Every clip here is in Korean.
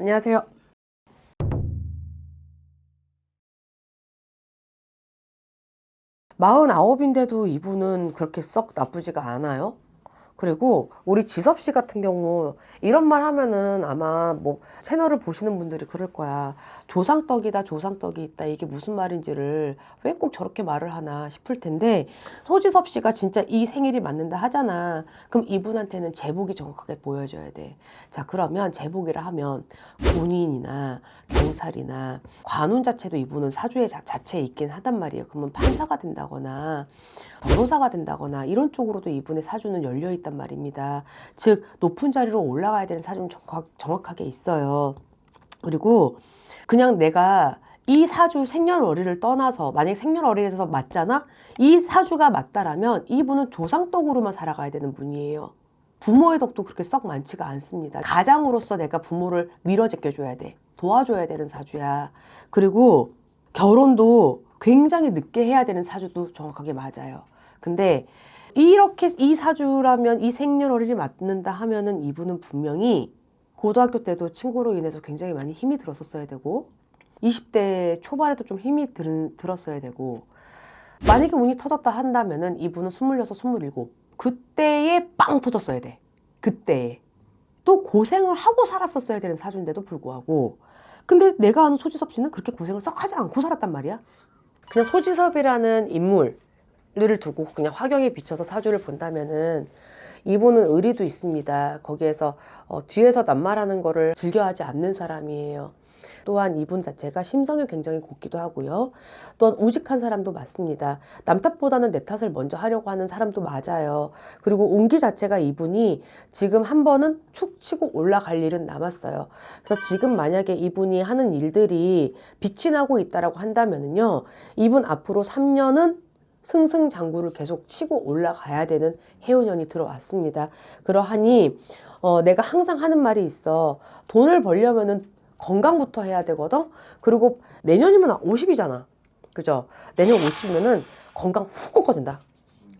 안녕하세요. 마흔아홉인데도 이분은 그렇게 썩 나쁘지가 않아요. 그리고 우리 지섭 씨 같은 경우 이런 말 하면은 아마 뭐 채널을 보시는 분들이 그럴 거야. 조상떡이다, 조상떡이 있다. 이게 무슨 말인지를 왜 꼭 저렇게 말을 하나 싶을 텐데 소지섭 씨가 진짜 이 생일이 맞는다 하잖아. 그럼 이분한테는 제복이 정확하게 보여줘야 돼. 자, 그러면 제복이라 하면 군인이나 경찰이나 관운 자체도 이분은 사주의 자, 자체에 있긴 하단 말이에요. 그러면 판사가 된다거나 변호사가 된다거나 이런 쪽으로도 이분의 사주는 열려 있단 말입니다. 즉 높은 자리로 올라가야 되는 사주는 정확, 정확 하게 있어요. 그리고 그냥 내가 이 사주 생년월일을 떠나서 만약에 생년월일에서 맞잖아? 이 사주가 맞다라면 이분은 조상떡으로만 살아가야 되는 분이에요. 부모의 덕도 그렇게 썩 많지가 않습니다. 가장으로서 내가 부모를 밀어 제껴줘야 돼. 도와줘야 되는 사주야. 그리고 결혼도 굉장히 늦게 해야 되는 사주도 정확하게 맞아요. 근데 이렇게 이 사주라면 이 생년월일이 맞는다 하면은 이분은 분명히 고등학교 때도 친구로 인해서 굉장히 많이 힘이 들었었어야 되고 20대 초반에도 좀 힘이 들, 들었어야 되고 만약에 운이 터졌다 한다면은 이분은 26, 27 그때에 빵 터졌어야 돼. 그때에. 또 고생을 하고 살았었어야 되는 사주인데도 불구하고 근데 내가 아는 소지섭 씨는 그렇게 고생을 썩 하지 않고 살았단 말이야. 그냥 소지섭이라는 인물 을 두고 그냥 화경에 비춰서 사주를 본다면은 이분은 의리도 있습니다. 거기에서 어, 뒤에서 낱말하는 거를 즐겨하지 않는 사람이에요. 또한 이분 자체가 심성이 굉장히 곱기도 하고요. 또한 우직한 사람도 맞습니다. 남 탓보다는 내 탓을 먼저 하려고 하는 사람도 맞아요. 그리고 운기 자체가 이분이 지금 한 번은 축 치고 올라갈 일은 남았어요. 그래서 지금 만약에 이분이 하는 일들이 빛이 나고 있다라고 한다면은요. 이분 앞으로 3년은 승승장구를 계속 치고 올라가야 되는 해운년이 들어왔습니다. 그러하니 어, 내가 항상 하는 말이 있어. 돈을 벌려면은 건강부터 해야 되거든. 그리고 내년이면 50이잖아. 그죠? 내년 50이면은 건강 훅 꺾어진다.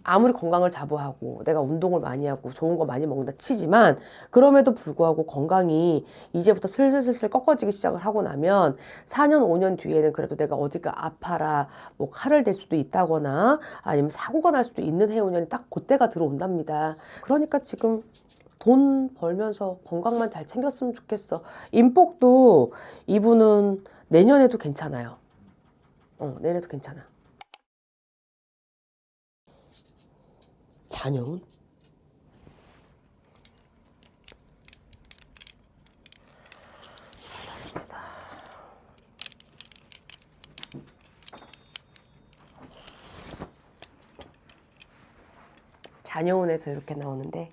아무리 건강을 자부하고 내가 운동을 많이 하고 좋은 거 많이 먹는다 치지만 그럼에도 불구하고 건강이 이제부터 슬슬슬슬 꺾어지기 시작을 하고 나면 4년 5년 뒤에는 그래도 내가 어디가 아파라 뭐 칼을 댈 수도 있다거나 아니면 사고가 날 수도 있는 해운년이 딱 그때가 들어온답니다. 그러니까 지금 돈 벌면서 건강만 잘 챙겼으면 좋겠어. 인복도 이분은 내년에도 괜찮아요. 어, 내년에도 괜찮아. 자녀운? 자녀운에서 이렇게 나오는데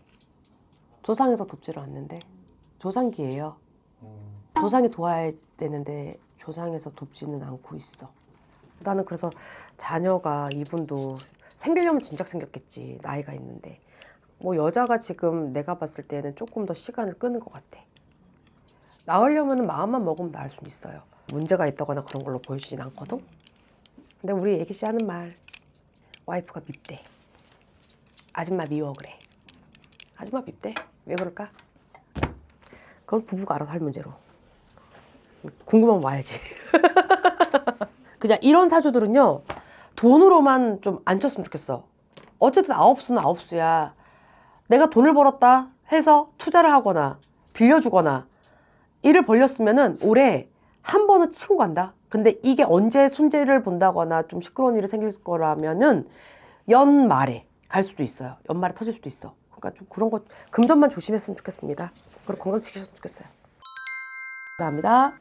조상에서 돕지를 않는데 조상기예요. 조상이 도와야 되는데 조상에서 돕지는 않고 있어. 나는 그래서 자녀가 이분도 생기려면 진작 생겼겠지 나이가 있는데 뭐 여자가 지금 내가 봤을 때는 조금 더 시간을 끄는 것 같아. 나으려면 마음만 먹으면 나을 수는 있어요. 문제가 있다거나 그런 걸로 보여주진 않거든. 근데 우리 애기 씨 하는 말 와이프가 밉대. 아줌마 미워 그래. 아줌마 밉대. 왜 그럴까? 그건 부부가 알아서 할 문제로. 궁금하면 와야지. 그냥 이런 사주들은요, 돈으로만 좀 안 쳤으면 좋겠어. 어쨌든 아홉 수는 아홉 수야. 내가 돈을 벌었다 해서 투자를 하거나 빌려주거나 일을 벌렸으면은 올해 한 번은 치고 간다. 근데 이게 언제 손재를 본다거나 좀 시끄러운 일이 생길 거라면은 연말에 갈 수도 있어요. 연말에 터질 수도 있어. 그러니까 좀 그런 거 금전만 조심했으면 좋겠습니다. 그리고 건강 지키셨으면 좋겠어요. 감사합니다.